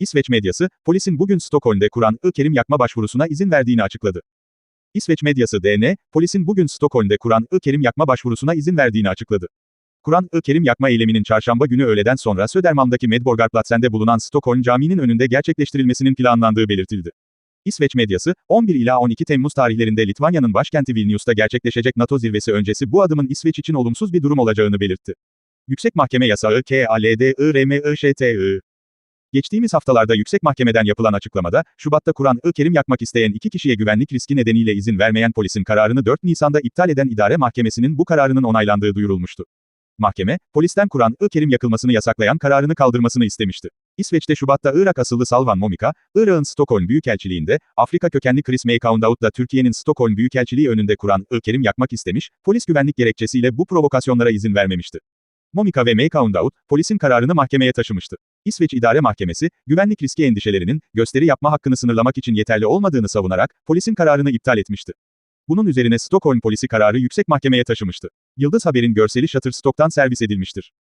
İsveç medyası, polisin bugün Stockholm'de Kur'an-ı Kerim yakma başvurusuna izin verdiğini açıkladı. İsveç medyası DN, polisin bugün Stockholm'de Kur'an-ı Kerim yakma başvurusuna izin verdiğini açıkladı. Kur'an-ı Kerim yakma eyleminin çarşamba günü öğleden sonra Södermalm'daki Medborgarplatsen'de bulunan Stockholm Camii'nin önünde gerçekleştirilmesinin planlandığı belirtildi. İsveç medyası, 11 ila 12 Temmuz tarihlerinde Litvanya'nın başkenti Vilnius'ta gerçekleşecek NATO zirvesi öncesi bu adımın İsveç için olumsuz bir durum olacağını belirtti. Yüksek Mahkeme Yasağı KALDIRMIŞTI Geçtiğimiz haftalarda Yüksek Mahkeme'den yapılan açıklamada, Şubat'ta Kur'an-ı Kerim yakmak isteyen iki kişiye güvenlik riski nedeniyle izin vermeyen polisin kararını 4 Nisan'da iptal eden idare mahkemesinin bu kararının onaylandığı duyurulmuştu. Mahkeme, polisten Kur'an-ı Kerim yakılmasını yasaklayan kararını kaldırmasını istemişti. İsveç'te Şubat'ta Irak asıllı Salvan Momika, Irak'ın Stockholm Büyükelçiliğinde, Afrika kökenli Chris Meykaundaut da Türkiye'nin Stockholm Büyükelçiliği önünde Kur'an-ı Kerim yakmak istemiş, polis güvenlik gerekçesiyle bu provokasyonlara izin vermemişti. Momika ve Meykaundaut, polisin kararını mahkemeye taşımıştı. İsveç İdare Mahkemesi, güvenlik riski endişelerinin, gösteri yapma hakkını sınırlamak için yeterli olmadığını savunarak, polisin kararını iptal etmişti. Bunun üzerine Stockholm polisi kararı yüksek mahkemeye taşımıştı. Yıldız Haber'in görseli Shutterstock'tan servis edilmiştir.